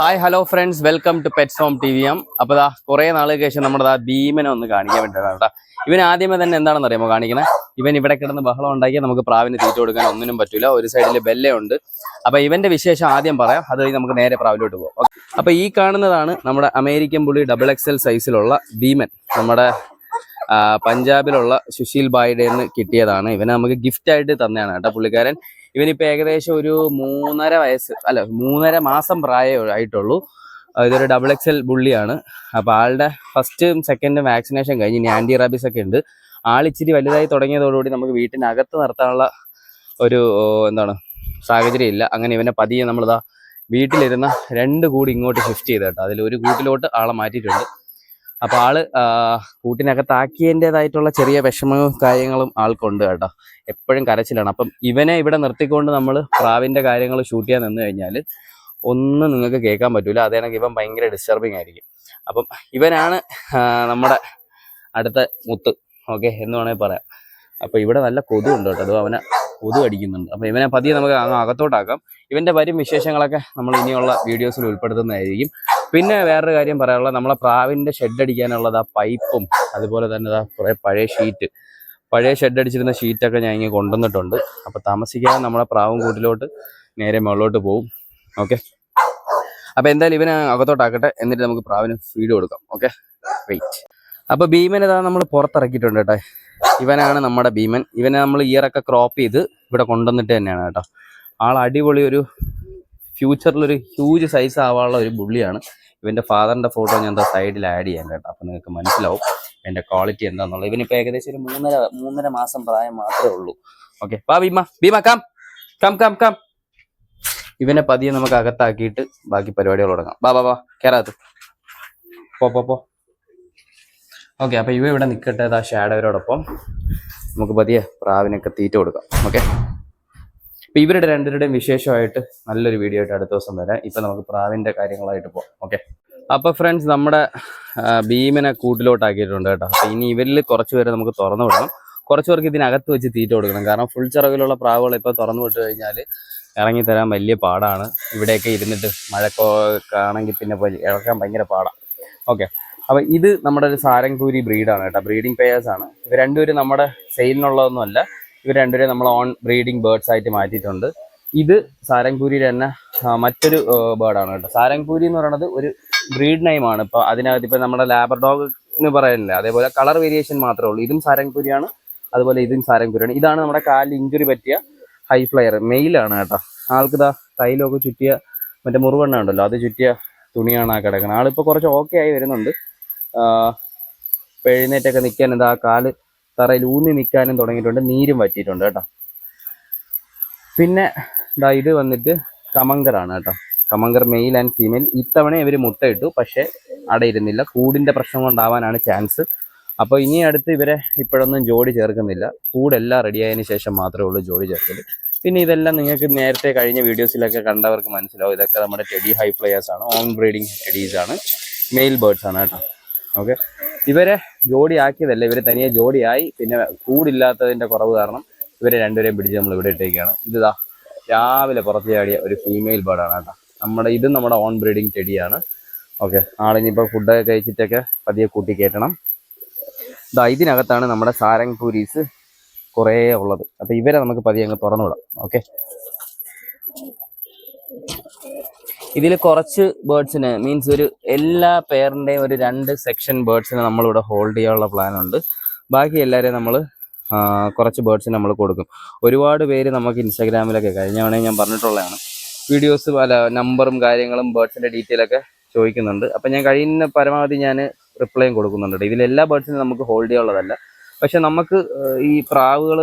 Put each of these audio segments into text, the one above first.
Hi hello friends welcome to pets home T V M അപ്പോൾ ദാ കുറേ നാളുകൾക്ക് ശേഷം നമ്മുടെ ദാ ഭീമനെ ഒന്ന് കാണിക്കാൻ വേണ്ടിയിട്ടാണ് കേട്ടോ. ഇവൻ ആദ്യമേ തന്നെ എന്താണെന്ന് അറിയാമോ കാണിക്കണേ? ഇവൻ ഇവിടെ കിടന്ന് ബഹളം ഉണ്ടാക്കിയാൽ നമുക്ക് പ്രാവിന് തീറ്റ കൊടുക്കാൻ ഒന്നിനും പറ്റില്ല ഒരു സൈഡിൽ ബെല്ലയുണ്ട് അപ്പോൾ ഇവന്റെ വിശേഷം ആദ്യം പറയാം. അത് നമുക്ക് നേരെ പ്രാവിലോട്ട് പോകാം. അപ്പോൾ ഈ കാണുന്നതാണ് നമ്മുടെ അമേരിക്കൻ പുളി ഡബിൾ എക്സൽ സൈസിലുള്ള ഭീമൻ. നമ്മുടെ പഞ്ചാബിലുള്ള സുശീൽ ബായിയുടെ നിന്ന് കിട്ടിയതാണ്. ഇവനെ നമുക്ക് ഗിഫ്റ്റ് ആയിട്ട് തന്നെയാണ് കേട്ടോ പുള്ളിക്കാരൻ. ഇവനിപ്പോ ഏകദേശം ഒരു മൂന്നര വയസ്സ് അല്ല മൂന്നര മാസം പ്രായമേ ആയിട്ടുള്ളൂ. ഇതൊരു ഡബിൾ എക്സ് എൽ ബുള്ളിയാണ് അപ്പോൾ ആളുടെ ഫസ്റ്റും സെക്കൻഡും വാക്സിനേഷൻ കഴിഞ്ഞ് ഇനി ആന്റി റാബീസ് ഒക്കെ ഉണ്ട്. ആളിച്ചിരി വലുതായി തുടങ്ങിയതോടുകൂടി നമുക്ക് വീട്ടിനകത്ത് നിർത്താനുള്ള ഒരു എന്താണ് സാഹചര്യം ഇല്ല. അങ്ങനെ ഇവനെ പതിയെ നമ്മളിതാ വീട്ടിലിരുന്ന രണ്ട് കൂടി ഇങ്ങോട്ട് ഷിഫ്റ്റ് ചെയ്ത് കേട്ടോ. അതിൽ ഒരു കൂട്ടിലോട്ട് ആളെ മാറ്റിയിട്ടുണ്ട്. അപ്പൊ ആൾ കൂട്ടിനകത്താക്കിയതിന്റെതായിട്ടുള്ള ചെറിയ വിഷമവും കാര്യങ്ങളും ആൾക്കുണ്ട് കേട്ടോ. എപ്പോഴും കരച്ചിലാണ്. അപ്പം ഇവനെ ഇവിടെ നിർത്തിക്കൊണ്ട് നമ്മൾ പ്രാവിന്റെ കാര്യങ്ങൾ ഷൂട്ട് ചെയ്യാൻ നിന്ന് കഴിഞ്ഞാൽ ഒന്നും നിങ്ങൾക്ക് കേൾക്കാൻ പറ്റൂല. അതേണെങ്കിൽ ഇവൻ ഭയങ്കര ഡിസ്റ്റർബിങ് ആയിരിക്കും. അപ്പം ഇവനാണ് നമ്മുടെ അടുത്ത മുത്ത്. ഓക്കെ എന്ന് വേണമെങ്കിൽ പറയാം. അപ്പൊ ഇവിടെ നല്ല കൊതു ഉണ്ട് കേട്ടോ. അതും അവനെ കൊതു അടിക്കുന്നുണ്ട്. അപ്പൊ ഇവനെ പതിയെ നമുക്ക് അകത്തോട്ടാക്കാം ഇവന്റെ വരും വിശേഷങ്ങളൊക്കെ നമ്മൾ ഇനിയുള്ള വീഡിയോസിൽ ഉൾപ്പെടുത്തുന്നതായിരിക്കും. പിന്നെ വേറൊരു കാര്യം പറയാനുള്ളത് നമ്മളെ പ്രാവിന്റെ ഷെഡ് അടിക്കാനുള്ളത് ആ പൈപ്പും അതുപോലെ തന്നെ ദാ കുറെ പഴയ ഷീറ്റ് പഴയ ഷെഡ് അടിച്ചിരുന്ന ഷീറ്റൊക്കെ ഞാൻ ഇങ്ങനെ കൊണ്ടുവന്നിട്ടുണ്ട്. അപ്പോൾ താമസിക്കാതെ നമ്മളെ പ്രാവും കൂട്ടിലോട്ട് നേരെ മുകളിലോട്ട് പോവും. ഓക്കെ? അപ്പോൾ എന്തായാലും ഇവനെ അകത്തോട്ടാക്കട്ടെ എന്നിട്ട് നമുക്ക് പ്രാവിന് ഫീഡ് കൊടുക്കാം. ഓക്കെ? വെയിറ്റ് അപ്പോൾ ഭീമനെ ഇതാ നമ്മൾ പുറത്തിറക്കിയിട്ടുണ്ട് കേട്ടോ. ഇവനാണ് നമ്മുടെ ഭീമൻ. ഇവനെ നമ്മൾ ഇയറൊക്കെ ക്രോപ്പ് ചെയ്ത് ഇവിടെ കൊണ്ടുവന്നിട്ട് തന്നെയാണ് കേട്ടോ. ആൾ അടിപൊളി ഒരു ഫ്യൂച്ചറിൽ ഒരു ഹ്യൂജ് സൈസ് ആവാനുള്ള ഒരു ബുള്ളിയാണ്. ഇവന്റെ ഫാദറിന്റെ ഫോട്ടോ ഞാൻ എന്താ സൈഡിൽ ആഡ് ചെയ്യാൻ കേട്ടോ. അപ്പൊ നിങ്ങൾക്ക് മനസ്സിലാവും എന്റെ ക്വാളിറ്റി എന്താണെന്നുള്ളത് ഇവനിപ്പോ ഏകദേശം ഒരു മൂന്നര മൂന്നര മാസം പ്രായം മാത്രമേ ഉള്ളൂ. ഓക്കെ വാ Bheema. Bheema come come come come ഇവനെ പതിയെ നമുക്ക് അകത്താക്കിയിട്ട് ബാക്കി പരിപാടികൾ തുടങ്ങാം. ബാ ബാ ബാ കയറാത്ത പോ പോ പോ. ഓക്കെ അപ്പൊ ഇവ ഇവിടെ നിൽക്കട്ടെ ആ ഷാഡോവരോടൊപ്പം നമുക്ക് പതിയെ പ്രാവിനൊക്കെ തീറ്റ കൊടുക്കാം. ഓക്കെ അപ്പൊ ഇവരുടെ രണ്ടുപേരുടെയും വിശേഷമായിട്ട് നല്ലൊരു വീഡിയോ ആയിട്ട് അടുത്ത ദിവസം വരാം. ഇപ്പൊ നമുക്ക് പ്രാവിന്റെ കാര്യങ്ങളായിട്ട് പോകാം ഓക്കെ അപ്പൊ ഫ്രണ്ട്സ് നമ്മുടെ ഭീമനെ കൂട്ടിലോട്ടാക്കിയിട്ടുണ്ട് കേട്ടോ. അപ്പൊ ഇനി ഇവരിൽ കുറച്ച് പേരെ നമുക്ക് തുറന്നു വിടണം. കുറച്ചു പേർക്ക് ഇതിനകത്ത് വെച്ച് തീറ്റ കൊടുക്കണം. കാരണം ഫുൾ ചിറകിലുള്ള പ്രാവുകൾ ഇപ്പൊ തുറന്നു വിട്ട് കഴിഞ്ഞാൽ ഇറങ്ങി തരാൻ വലിയ പാടാണ്. ഇവിടെയൊക്കെ ഇരുന്നിട്ട് മഴക്കോ ആണെങ്കിൽ പിന്നെ ഇറക്കാൻ ഭയങ്കര പാടാണ് ഓക്കെ അപ്പൊ ഇത് നമ്മുടെ ഒരു സാരംഗൂരി ബ്രീഡാണ് കേട്ടോ. ബ്രീഡിംഗ് പേയേഴ്സ് ആണ്. ഇവർ രണ്ടുപേരും നമ്മുടെ സെയിലിനുള്ളതൊന്നും അല്ല ഇവർ രണ്ടുപേരെ നമ്മൾ ഓൺ ബ്രീഡിംഗ് ബേർഡ്സ് ആയിട്ട് മാറ്റിയിട്ടുണ്ട്. ഇത് സാരംഗൂരിയുടെ തന്നെ മറ്റൊരു ബേർഡാണ് കേട്ടോ. സാരംഗൂരി എന്ന് പറയുന്നത് ഒരു ബ്രീഡ് നെയിമാണ് ഇപ്പൊ അതിനകത്ത് ഇപ്പൊ നമ്മുടെ ലാബർ ഡോഗ് എന്ന് പറയുന്നില്ല അതേപോലെ കളർ വേരിയേഷൻ മാത്രമേ ഉള്ളൂ. ഇതും സാരംഗൂരിയാണ് അതുപോലെ ഇതും സാരംഗൂരിയാണ് ഇതാണ് നമ്മുടെ കാലിൽ ഇഞ്ചുറി പറ്റിയ ഹൈ ഫ്ലയർ മെയിലാണ് കേട്ടോ. ആൾക്ക് ഇതാ തൈലൊക്കെ ചുറ്റിയ മറ്റേ മുറിവെണ്ണ ഉണ്ടല്ലോ അത് ചുറ്റിയ തുണിയാണ് ആ കിടക്കുന്നത് ആളിപ്പോൾ കുറച്ച് ഓക്കെ ആയി വരുന്നുണ്ട്. എഴുന്നേറ്റൊക്കെ നിൽക്കാൻ എന്താ കാൽ തറയിൽ ഊന്നി നിൽക്കാനും തുടങ്ങിയിട്ടുണ്ട് നീരും വറ്റിയിട്ടുണ്ട് കേട്ടോ. പിന്നെ ഇതാ വന്നിട്ട് കമങ്കറാണ് കേട്ടോ. കമങ്കർ മെയിൽ ആൻഡ് ഫീമെയിൽ ഇത്തവണ ഇവർ മുട്ടയിട്ടു പക്ഷേ അടയിരുന്നില്ല. കൂടിന്റെ പ്രശ്നം കൊണ്ടാവാനാണ് ചാൻസ് അപ്പോൾ ഇനി അടുത്ത് ഇവരെ ഇപ്പോഴൊന്നും ജോഡി ചേർക്കുന്നില്ല. കൂടെല്ലാം റെഡിയായതിനു ശേഷം മാത്രമേ ഉള്ളൂ ജോഡി ചേർക്കൽ. പിന്നെ ഇതെല്ലാം നിങ്ങൾക്ക് നേരത്തെ കഴിഞ്ഞ വീഡിയോസിലൊക്കെ കണ്ടവർക്ക് മനസ്സിലാവും. ഇതൊക്കെ നമ്മുടെ ടെഡി ഹൈ ഫ്ലയേഴ്സ് ആണ്. ഓൺ ബ്രീഡിങ് ടെഡീസ് ആണ്. മെയിൽ ബേർഡ്സ് ആണ് കേട്ടോ. ഓക്കെ. ഇവരെ ജോഡി ആക്കിയതല്ല ഇവരെ തനിയെ ജോഡിയായി പിന്നെ കൂടില്ലാത്തതിന്റെ കുറവ് കാരണം ഇവരെ രണ്ടുപേരെയും പിടിച്ച് നമ്മൾ ഇവിടെ ഇട്ടേക്കാണ്. ഇതാ രാവിലെ പുറത്ത് ചാടിയ ഒരു ഫീമെയിൽ ബേർഡാണ് കേട്ടോ. നമ്മുടെ ഇതും നമ്മുടെ ഓൺ ബ്രീഡിങ് ചെടിയാണ്. ഓക്കെ ആളിനിപ്പോൾ ഫുഡൊക്കെ കഴിച്ചിട്ടൊക്കെ പതിയെ കൂട്ടി കയറ്റണം. ഇതാ ഇതിനകത്താണ് നമ്മുടെ സാരംഗ് പൂരീസ് കുറേ ഉള്ളത്. അപ്പോൾ ഇവരെ നമുക്ക് പതിയെ അങ്ങ് തുറന്നു വിടാം ഓക്കെ. ഇതിൽ കുറച്ച് ബേർഡ്സിന് മീൻസ് ഒരു എല്ലാ പേരിന്റെയും ഒരു രണ്ട് സെക്ഷൻ ബേർഡ്സിനെ നമ്മളിവിടെ ഹോൾഡ് ചെയ്യാനുള്ള പ്ലാൻ ഉണ്ട്. ബാക്കി എല്ലാവരെയും നമ്മൾ കുറച്ച് ബേർഡ്സിന് നമ്മൾ കൊടുക്കും. ഒരുപാട് പേര് നമുക്ക് ഇൻസ്റ്റാഗ്രാമിലൊക്കെ കഴിഞ്ഞ വേണേൽ ഞാൻ പറഞ്ഞിട്ടുള്ളതാണ്. വീഡിയോസ് പല നമ്പറും കാര്യങ്ങളും ബേർഡ്സിന്റെ ഡീറ്റെയിൽ ഒക്കെ ചോദിക്കുന്നുണ്ട്. അപ്പം ഞാൻ കഴിയുന്ന പരമാവധി ഞാൻ റിപ്ലൈയും കൊടുക്കുന്നുണ്ട്. എല്ലാ ബേർഡ്സിനും നമുക്ക് ഹോൾഡ് ചെയ്യാനുള്ളതല്ല. പക്ഷെ നമുക്ക് ഈ പ്രാവുകൾ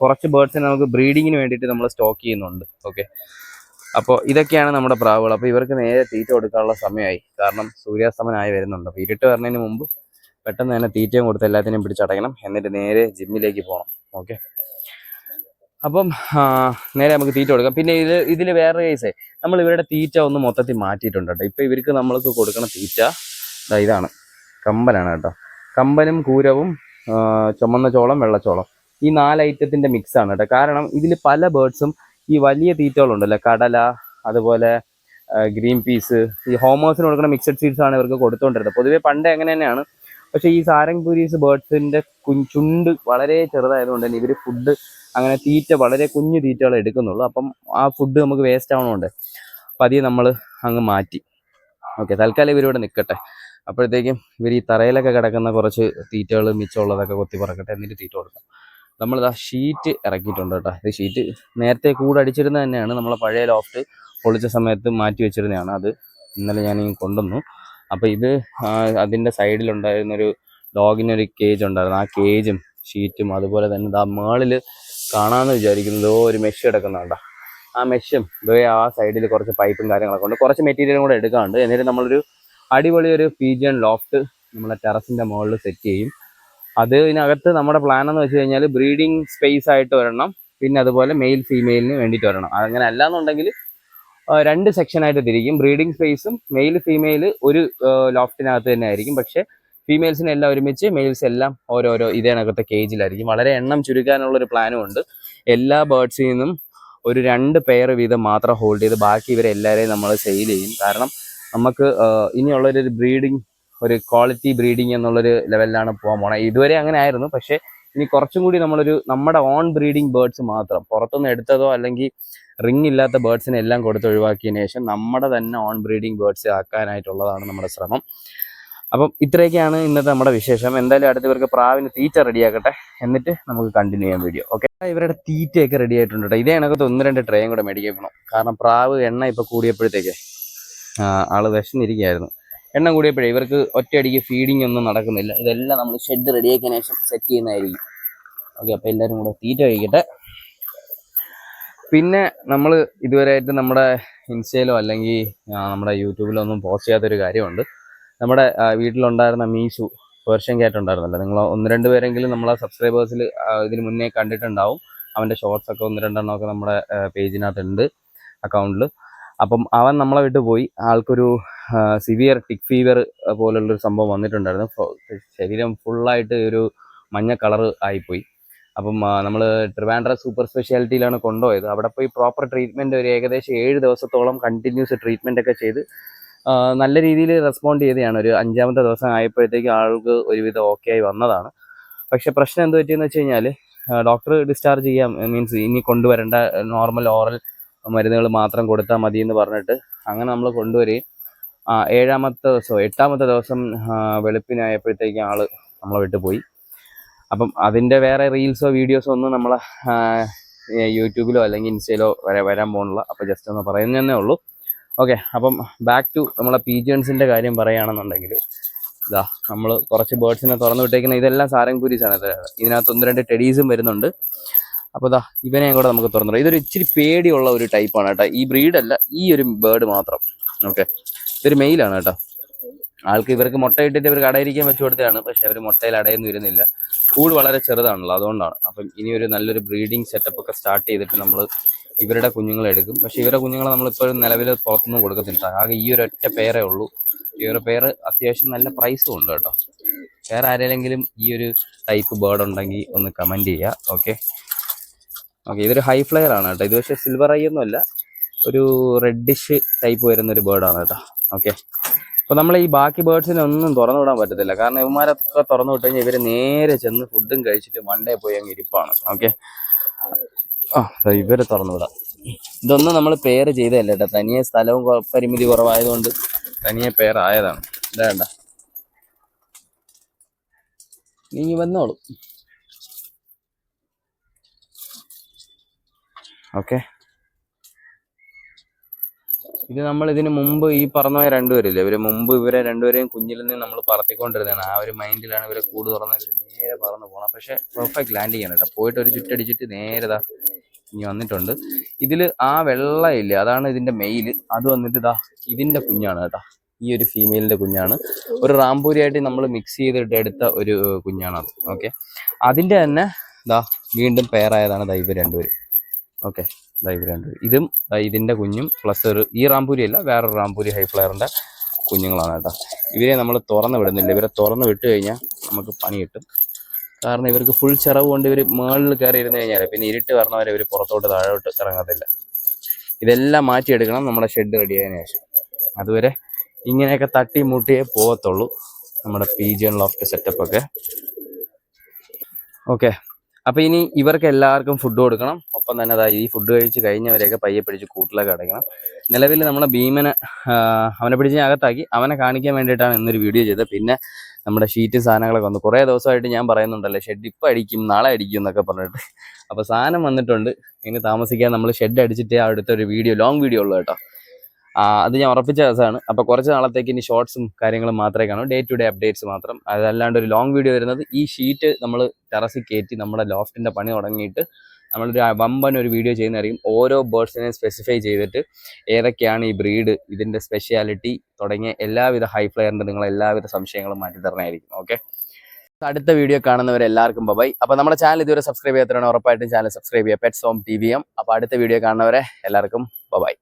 കുറച്ച് ബേർഡ്സിനെ നമുക്ക് ബ്രീഡിങ്ങിന് വേണ്ടിയിട്ട് നമ്മൾ സ്റ്റോക്ക് ചെയ്യുന്നുണ്ട്. ഓക്കെ അപ്പോൾ ഇതൊക്കെയാണ് നമ്മുടെ പ്രാവുകൾ. അപ്പോൾ ഇവർക്ക് നേരെ തീറ്റ കൊടുക്കാനുള്ള സമയമായി. കാരണം സൂര്യാസ്തമനമായി വരുന്നുണ്ട്. അപ്പോൾ ഇരുട്ട് വരുന്നതിന് മുമ്പ് പെട്ടെന്ന് തന്നെ തീറ്റയും കൊടുത്ത് എല്ലാത്തിനെയും പിടിച്ചടയ്ക്കണം എന്നിട്ട് നേരെ ജിമ്മിലേക്ക് പോകണം. ഓക്കെ? അപ്പം നേരെ നമുക്ക് തീറ്റ കൊടുക്കാം. പിന്നെ ഇത് ഇതിൽ വേറെ കേസേ നമ്മൾ ഇവരുടെ തീറ്റ ഒന്ന് മൊത്തത്തിൽ മാറ്റിയിട്ടുണ്ട് കേട്ടോ. ഇപ്പം ഇവർക്ക് നമ്മൾക്ക് കൊടുക്കണ തീറ്റ ഇതാണ്. കമ്പനാണ് കേട്ടോ. കമ്പനും കൂരവും ചുമന്ന ചോളം വെള്ളച്ചോളം. ഈ നാല് ഐറ്റത്തിന്റെ മിക്സ് ആണ് കേട്ടോ. കാരണം ഇതിൽ പല ബേർഡ്സും ഈ വലിയ തീറ്റകളുണ്ടല്ലോ? കടല അതുപോലെ ഗ്രീൻ പീസ് ഈ ഹോമേഴ്സിന് കൊടുക്കുന്ന മിക്സഡ് സീഡ്സ് ആണ് ഇവർക്ക് കൊടുത്തുകൊണ്ടിരുന്നത് പൊതുവെ പണ്ട് അങ്ങനെ തന്നെയാണ്. പക്ഷെ ഈ സാരംഗ് പുരീസ് ബേർഡ്സിന്റെ ചുണ്ട് വളരെ ചെറുതായതുകൊണ്ട് തന്നെ ഇവർ ഫുഡ് അങ്ങനെ തീറ്റ വളരെ കുഞ്ഞു തീറ്റകൾ എടുക്കുന്നുള്ളൂ. അപ്പം ആ ഫുഡ് നമുക്ക് വേസ്റ്റ് ആവണോണ്ട് പതിയെ നമ്മൾ അങ്ങ് മാറ്റി. ഓക്കെ തൽക്കാലം ഇവരിവിടെ നിൽക്കട്ടെ അപ്പോഴത്തേക്കും ഇവർ ഈ തറയിലൊക്കെ കിടക്കുന്ന കുറച്ച് തീറ്റകൾ മിച്ചമുള്ളതൊക്കെ കൊത്തി പറക്കട്ടെ എന്നിട്ട് തീറ്റ കൊടുക്കാം. നമ്മളിതാ ഷീറ്റ് ഇറക്കിയിട്ടുണ്ട് കേട്ടോ. ഇത് ഷീറ്റ് നേരത്തെ കൂടെ അടിച്ചിരുന്നത് തന്നെയാണ്. നമ്മളെ പഴയ ലോഫ്റ്റ് പൊളിച്ച സമയത്ത് മാറ്റി വെച്ചിരുന്നതാണ് അത്. ഇന്നലെ ഞാൻ കൊണ്ടുവന്നു. അപ്പോൾ ഇത് അതിന്റെ സൈഡിലുണ്ടായിരുന്നൊരു ഡോഗിനൊരു കേജ് ഉണ്ടായിരുന്നു. ആ കേജും ഷീറ്റും അതുപോലെ തന്നെ ഇതാ മേളിൽ കാണാമെന്ന് വിചാരിക്കുന്നത് ഒരു മെഷ് കിടക്കുന്നുണ്ടോ ആ മെഷും ഇതേ ആ സൈഡിൽ കുറച്ച് പൈപ്പും കാര്യങ്ങളൊക്കെ ഉണ്ട്. കുറച്ച് മെറ്റീരിയലും കൂടെ എടുക്കാണ്ട് എന്നിട്ട് നമ്മളൊരു അടിപൊളി ഒരു ലോഫ്റ്റ് നമ്മളെ ടെറസിന്റെ മുകളിൽ സെറ്റ് ചെയ്യും. അത് ഇതിനകത്ത് നമ്മുടെ പ്ലാൻ എന്ന് വെച്ച് കഴിഞ്ഞാൽ ബ്രീഡിംഗ് സ്പേസ് ആയിട്ട് വരണം. പിന്നെ അതുപോലെ മെയിൽ ഫീമെയിലിന് വേണ്ടിയിട്ട് വരണം. അങ്ങനെ അല്ലാന്നുണ്ടെങ്കിൽ രണ്ട് സെക്ഷനായിട്ട് തിരിക്കും. ബ്രീഡിംഗ് സ്പേസും മെയിൽ ഫീമെയിൽ ഒരു ലോഫ്റ്റിനകത്ത് തന്നെ ആയിരിക്കും. പക്ഷേ ഫീമെയിൽസിനെ എല്ലാം ഒരുമിച്ച് മെയിൽസ് എല്ലാം ഓരോരോ ഇതേനകത്ത് കേജിലായിരിക്കും വളരെ എണ്ണം ചുരുക്കാനുള്ള ഒരു പ്ലാനും ഉണ്ട്. എല്ലാ ബേർഡ്സിൽ നിന്നും ഒരു രണ്ട് പെയർ വീതം മാത്രം ഹോൾഡ് ചെയ്ത് ബാക്കി ഇവരെ എല്ലാവരെയും നമ്മൾ സെയിൽ ചെയ്യും. കാരണം നമുക്ക് ഇനിയുള്ളൊരു ബ്രീഡിംഗ് ഒരു ക്വാളിറ്റി ബ്രീഡിങ് എന്നുള്ളൊരു ലെവലിലാണ് പോകാൻ പോണത് ഇതുവരെ അങ്ങനെ ആയിരുന്നു. പക്ഷേ ഇനി കുറച്ചും കൂടി നമ്മളൊരു നമ്മുടെ ഓൺ ബ്രീഡിങ് ബേർഡ്സ് മാത്രം പുറത്തുനിന്ന് എടുത്തതോ അല്ലെങ്കിൽ റിംഗ് ഇല്ലാത്ത ബേർഡ്സിനെ എല്ലാം കൊടുത്ത് ഒഴിവാക്കിയതിന് ശേഷം നമ്മുടെ തന്നെ ഓൺ ബ്രീഡിങ് ബേർഡ്സ് ആക്കാനായിട്ടുള്ളതാണ് നമ്മുടെ ശ്രമം. അപ്പം ഇത്രയൊക്കെയാണ് ഇന്നത്തെ നമ്മുടെ വിശേഷം. എന്തായാലും അടുത്ത ഇവർക്ക് പ്രാവിന് തീറ്റ റെഡിയാക്കട്ടെ എന്നിട്ട് നമുക്ക് കണ്ടിന്യൂ ചെയ്യാം വീഡിയോ ഓക്കെ ഇവരുടെ തീറ്റയൊക്കെ റെഡി ആയിട്ടുണ്ട് കേട്ടോ ഇതേ ഒന്ന് രണ്ട് ട്രെയും കൂടെ മേടിക്കണം കാരണം പ്രാവ് എണ്ണ ഇപ്പോൾ കൂടിയപ്പോഴത്തേക്ക് ആൾ വിശന്നിരിക്കുകയായിരുന്നു. എണ്ണ കൂടിയപ്പോഴേ ഇവർക്ക് ഒറ്റയടിക്ക് ഫീഡിങ് ഒന്നും നടക്കുന്നില്ല. ഇതെല്ലാം നമ്മൾ ഷെഡ് റെഡിയാക്കിയതിനു ശേഷം സെറ്റ് ചെയ്യുന്നതായിരിക്കും. ഓക്കെ അപ്പോൾ എല്ലാവരും കൂടെ തീറ്റ കഴിക്കട്ടെ. പിന്നെ നമ്മൾ ഇതുവരെയായിട്ട് നമ്മുടെ ഇൻസ്റ്റയിലോ അല്ലെങ്കിൽ നമ്മുടെ യൂട്യൂബിലോ ഒന്നും പോസ്റ്റ് ചെയ്യാത്തൊരു കാര്യമുണ്ട്. നമ്മുടെ വീട്ടിലുണ്ടായിരുന്ന മീശു പേർഷ്യൻ ക്യാറ്റ് ഉണ്ടായിരുന്നല്ലോ. നിങ്ങൾ ഒന്ന് രണ്ട് പേരെങ്കിലും നമ്മളെ സബ്സ്ക്രൈബേഴ്സിൽ ഇതിന് മുന്നേ കണ്ടിട്ടുണ്ടാവും. അവന്റെ ഷോർട്സ് ഒക്കെ ഒന്ന് രണ്ടെണ്ണം ഒക്കെ നമ്മുടെ പേജിനകത്തുണ്ട് അക്കൗണ്ടിൽ അപ്പം അവൻ നമ്മളെ വിട്ട് പോയി. ആൾക്കൊരു സിവിയർ ടിക് ഫീവർ പോലുള്ളൊരു സംഭവം വന്നിട്ടുണ്ടായിരുന്നു. ശരീരം ഫുള്ളായിട്ട് ഒരു മഞ്ഞ കളർ ആയിപ്പോയി. അപ്പം നമ്മൾ ട്രിവാൻഡ്ര സൂപ്പർ സ്പെഷ്യാലിറ്റിയിലാണ് കൊണ്ടുപോയത്. അവിടെ പോയി പ്രോപ്പർ ട്രീറ്റ്മെന്റ് ഒരു ഏകദേശം ഏഴ് ദിവസത്തോളം കണ്ടിന്യൂസ് ട്രീറ്റ്മെന്റ് ഒക്കെ ചെയ്ത് നല്ല രീതിയിൽ റെസ്പോണ്ട് ചെയ്തതാണ്. ഒരു അഞ്ചാമത്തെ ദിവസം ആയപ്പോഴത്തേക്ക് ആൾക്ക് ഒരുവിധം ഓക്കെ ആയി വന്നതാണ്. പക്ഷെ പ്രശ്നം എന്ത് പറ്റിയെന്ന് വെച്ച് കഴിഞ്ഞാൽ ഡോക്ടർ ഡിസ്ചാർജ് ചെയ്യാം. മീൻസ് ഇനി കൊണ്ടുവരേണ്ട നോർമൽ ഓറൽ മരുന്നുകൾ മാത്രം കൊടുത്താൽ മതി എന്ന് പറഞ്ഞിട്ട് അങ്ങനെ നമ്മൾ കൊണ്ടുവരികയും ഏഴാമത്തെ ദിവസം എട്ടാമത്തെ ദിവസം വെളുപ്പിനായപ്പോഴത്തേക്ക് ആൾ നമ്മളെ വിട്ട് പോയി. അപ്പം അതിന്റെ വേറെ റീൽസോ വീഡിയോസോ ഒന്നും നമ്മളെ യൂട്യൂബിലോ അല്ലെങ്കിൽ ഇൻസ്റ്റയിലോ വരെ വരാൻ പോകുന്നില്ല. അപ്പോൾ ജസ്റ്റ് ഒന്ന് പറയുന്നതന്നെ ഉള്ളൂ. ഓക്കെ അപ്പം ബാക്ക് ടു നമ്മളെ പീജിയൻസിന്റെ കാര്യം പറയുകയാണെന്നുണ്ടെങ്കിൽ ഇതാ നമ്മൾ കുറച്ച് ബേർഡ്സിനെ തുറന്നു വിട്ടേക്കുന്ന ഇതെല്ലാം സാരംഗപുരീസാണ്. ഇത് ഇതിനകത്ത് ഒന്ന് രണ്ട് ടെഡീസും വരുന്നുണ്ട്. അപ്പോൾ ഇതാ ഇവനെയും കൂടെ നമുക്ക് തുറന്നു. ഇതൊരു ഇച്ചിരി പേടിയുള്ള ഒരു ടൈപ്പാണ് കേട്ടോ. ഈ ബ്രീഡല്ല ഈ ഒരു ബേർഡ് മാത്രം. ഓക്കെ. ഇതൊരു മെയിലാണ് കേട്ടോ. ആൾക്ക് ഇവർക്ക് മുട്ടയിട്ടിട്ട് ഇവർക്ക് അടയിരിക്കാൻ വെച്ചു കൊടുത്തതാണ്. പക്ഷെ അവർ മുട്ടയിൽ അടയൊന്നും ഇരുന്നില്ല കൂട് വളരെ ചെറുതാണല്ലോ അതുകൊണ്ടാണ്. അപ്പം ഇനി ഒരു നല്ലൊരു ബ്രീഡിങ് സെറ്റപ്പ് ഒക്കെ സ്റ്റാർട്ട് ചെയ്തിട്ട് നമ്മൾ ഇവരുടെ കുഞ്ഞുങ്ങളെ എടുക്കും. പക്ഷെ ഇവരുടെ കുഞ്ഞുങ്ങളെ നമ്മളിപ്പോൾ നിലവിൽ പുറത്തൊന്നും കൊടുക്കത്തില്ല. ആകെ ഈ ഒരു ഒറ്റ പേരേ ഉള്ളൂ. ഈ ഒരു പേര് അത്യാവശ്യം നല്ല പ്രൈസും ഉണ്ട് കേട്ടോ. വേറെ ആരെങ്കിലും ഈ ഒരു ടൈപ്പ് ബേർഡ് ഉണ്ടെങ്കിൽ ഒന്ന് കമന്റ് ചെയ്യുക ഓക്കെ ഓക്കെ ഇതൊരു ഹൈ ഫ്ലയർ ആണ് കേട്ടോ. ഇത് പക്ഷേ സിൽവർ ഐ ഒന്നും അല്ല ഒരു റെഡിഷ് ടൈപ്പ് വരുന്ന ഒരു ബേർഡാണ് കേട്ടോ. ഓക്കെ. അപ്പോൾ നമ്മൾ ഈ ബാക്കി ബേർഡ്സിനെ ഒന്നും തുറന്നു വിടാൻ പറ്റത്തില്ല. കാരണം ഇവന്മാരൊക്കെ തുറന്നു വിട്ട് കഴിഞ്ഞാൽ ഇവർ നേരെ ചെന്ന് ഫുഡും കഴിച്ചിട്ട് മണ്ടേ പോയി അങ്ങ് ഇരിപ്പാണ്. ഓക്കെ. ആ ഇവരെ തുറന്നു വിടാം. ഇതൊന്നും നമ്മൾ പേര് ചെയ്തതല്ല കേട്ടോ തനിയെ സ്ഥലവും പരിമിതി കുറവായതുകൊണ്ട് തനിയെ പേരായതാണ് വേണ്ട നീ വന്നോളൂ. ഓക്കെ. ഇത് നമ്മൾ ഇതിന് മുമ്പ് ഈ പറഞ്ഞ രണ്ടുപേരില്ലേ? ഇവർ മുമ്പ് ഇവരെ രണ്ടുപേരെയും കുഞ്ഞിൽ നിന്ന് നമ്മൾ പറത്തിക്കൊണ്ടിരുന്നതാണ്. ആ ഒരു മൈൻഡിലാണ് ഇവരെ കൂട് തുറന്ന് ഇവർ നേരെ പറന്ന് പോകണം പക്ഷെ പെർഫെക്റ്റ് ലാൻഡ് ചെയ്യണം കേട്ടോ. പോയിട്ട് ഒരു ചുറ്റടിച്ചിട്ട് നേരെ ദാ ഇനി വന്നിട്ടുണ്ട്. ഇതിൽ ആ വെള്ള ഇല്ലേ അതാണ് ഇതിന്റെ മെയിൽ അത് വന്നിട്ട് ഇതാ ഇതിന്റെ കുഞ്ഞാണ് കേട്ടോ. ഈ ഒരു ഫീമെയിലിന്റെ കുഞ്ഞാണ്. ഒരു റാംപൂരിയായിട്ട് നമ്മൾ മിക്സ് ചെയ്തിട്ട് എടുത്ത ഒരു കുഞ്ഞാണ് അത് ഓക്കെ അതിന്റെ തന്നെ ഇതാ വീണ്ടും പെയറായതാണ് ദാ ഇവർ രണ്ടുപേരും. ഓക്കെ ദാ രണ്ട്. ഇതും ഇതിന്റെ കുഞ്ഞും പ്ലസ് ഒരു ഈ റാംപൂരി അല്ല വേറൊരു റാംപൂരി ഹൈ ഫ്ലയറിന്റെ കുഞ്ഞുങ്ങളാണ് കേട്ടോ. ഇവരെ നമ്മൾ തുറന്ന് വിടുന്നില്ല. ഇവരെ തുറന്ന് വിട്ട് കഴിഞ്ഞാൽ നമുക്ക് പണി കിട്ടും. കാരണം ഇവർക്ക് ഫുൾ ചിറവ് കൊണ്ട് ഇവർ മുകളിൽ കയറി ഇരുന്ന് കഴിഞ്ഞാൽ പിന്നെ ഇരുട്ട് വരണവരെ ഇവർ പുറത്തോട്ട് താഴോട്ട് ഇറങ്ങത്തില്ല. ഇതെല്ലാം മാറ്റിയെടുക്കണം നമ്മുടെ ഷെഡ് റെഡിയായതിനു ശേഷം. അതുവരെ ഇങ്ങനെയൊക്കെ തട്ടി മുട്ടിയേ പോകത്തുള്ളൂ നമ്മുടെ P G N loft setup ഒക്കെ. ഓക്കെ അപ്പൊ ഇനി ഇവർക്ക് എല്ലാവർക്കും ഫുഡ് കൊടുക്കണം. ഒപ്പം തന്നെ അതായത് ഈ ഫുഡ് കഴിച്ച് കഴിഞ്ഞവരെയൊക്കെ പയ്യെ പിടിച്ച് കൂട്ടിലൊക്കെ അടയ്ക്കണം. നിലവിൽ നമ്മളെ ഭീമനെ അവനെ പിടിച്ച് അകത്താക്കി. അവനെ കാണിക്കാൻ വേണ്ടിയിട്ടാണ് ഇന്നൊരു വീഡിയോ ചെയ്തത്. പിന്നെ നമ്മുടെ ഷീറ്റ് സാധനങ്ങളൊക്കെ വന്നു. കുറേ ദിവസമായിട്ട് ഞാൻ പറയുന്നുണ്ടല്ലോ ഷെഡ് ഇപ്പം അടിക്കും നാളെ അടിക്കും എന്നൊക്കെ പറഞ്ഞിട്ട്. അപ്പോൾ സാധനം വന്നിട്ടുണ്ട്. ഇനി താമസിക്കാൻ നമ്മൾ ഷെഡ് അടിച്ചിട്ടേ അടുത്തൊരു വീഡിയോ ലോങ് വീഡിയോ ഉള്ളൂ കേട്ടോ. അത് ഞാൻ ഉറപ്പിച്ച ദിവസമാണ് അപ്പോൾ കുറച്ച് നാളത്തേക്ക് ഇനി ഷോർട്സും കാര്യങ്ങളും മാത്രമേ കാണൂ. ഡേ ടു ഡേ അപ്ഡേറ്റ്സ് മാത്രം. അതല്ലാണ്ട് ഒരു ലോങ് വീഡിയോ വരുന്നത് ഈ ഷീറ്റ് നമ്മൾ ടെറസിൽ കയറ്റി നമ്മുടെ ലോഫ്റ്റിന്റെ പണി തുടങ്ങിയിട്ട് നമ്മളൊരു വമ്പൻ ഒരു വീഡിയോ ചെയ്യുന്നതായിരിക്കും ഓരോ ബേർഡ്സിനെ സ്പെസിഫൈ ചെയ്തിട്ട് ഏതൊക്കെയാണ് ഈ ബ്രീഡ് ഇതിന്റെ സ്പെഷ്യാലിറ്റി തുടങ്ങിയ എല്ലാവിധ ഹൈ ഫ്ലയറിന്റെ നിങ്ങൾ എല്ലാവിധ സംശയങ്ങളും മാറ്റി തരണമായിരിക്കും ഓക്കെ അടുത്ത വീഡിയോ കാണുന്നവരെ എല്ലാവർക്കും ബൈ അപ്പോൾ നമ്മുടെ ചാനൽ ഇതുവരെ സബ്സ്ക്രൈബ് ചെയ്യാത്തവരാണ് ഉറപ്പായിട്ടും ചാനൽ സബ്സ്ക്രൈബ് ചെയ്യുക. Pets home T V M അപ്പോൾ അടുത്ത വീഡിയോ കാണുന്നവരെ എല്ലാവർക്കും ബൈ